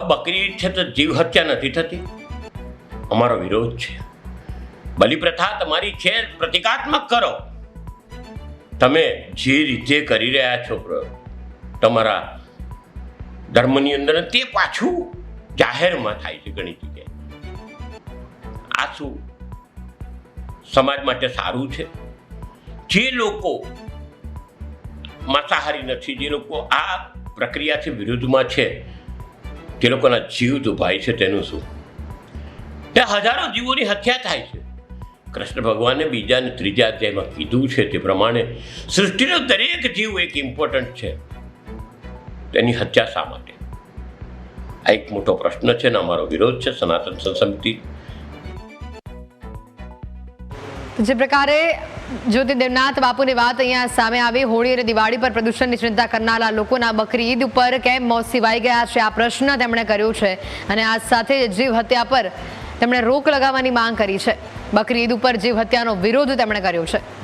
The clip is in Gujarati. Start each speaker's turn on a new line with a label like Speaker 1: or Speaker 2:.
Speaker 1: બકરી છે તો જીવ હત્યા નથી થતી. અમારો વિરોધ છે. બલિ પ્રથા તમારી છે, પ્રતિકાત્મક કરો. તમે જે રીતે કરી રહ્યા છો તમારા ધર્મની અંદર તે પાછું જાહેરમાં થાય છે ઘણી જગ્યાએ. આ શું સમાજ માટે સારું છે? જે લોકો માંસાહારી નથી, જે લોકો આ પ્રક્રિયાથી વિરુદ્ધમાં છે તે લોકોના જીવ દુભાય છે, તેનું શું? તે હજારો જીવોની હત્યા થાય છે. કૃષ્ણ ભગવાને બીજા અને ત્રીજા અધ્યાયમાં કીધું છે તે પ્રમાણે સૃષ્ટિનો દરેક જીવ એક ઇમ્પોર્ટન્ટ છે. તેની હત્યા શા માટે? આ એક મોટો પ્રશ્ન છે ને અમારો વિરોધ છે, સનાતન સમિતિ.
Speaker 2: જે પ્રકારે જ્યોતિ દેવનાથ બાપુની વાત અહીંયા સામે આવી. હોળી અને દિવાળી પર પ્રદૂષણની ચિંતા કરનારા લોકોના બકરી ઈદ ઉપર કેમ મોત સિવાઈ ગયા છે? આ પ્રશ્ન તેમણે કર્યો છે અને આ સાથે જીવ હત્યા પર તેમણે રોક લગાવવાની માંગ કરી છે. બકરી ઈદ ઉપર જીવ હત્યાનો વિરોધ તેમણે કર્યો છે.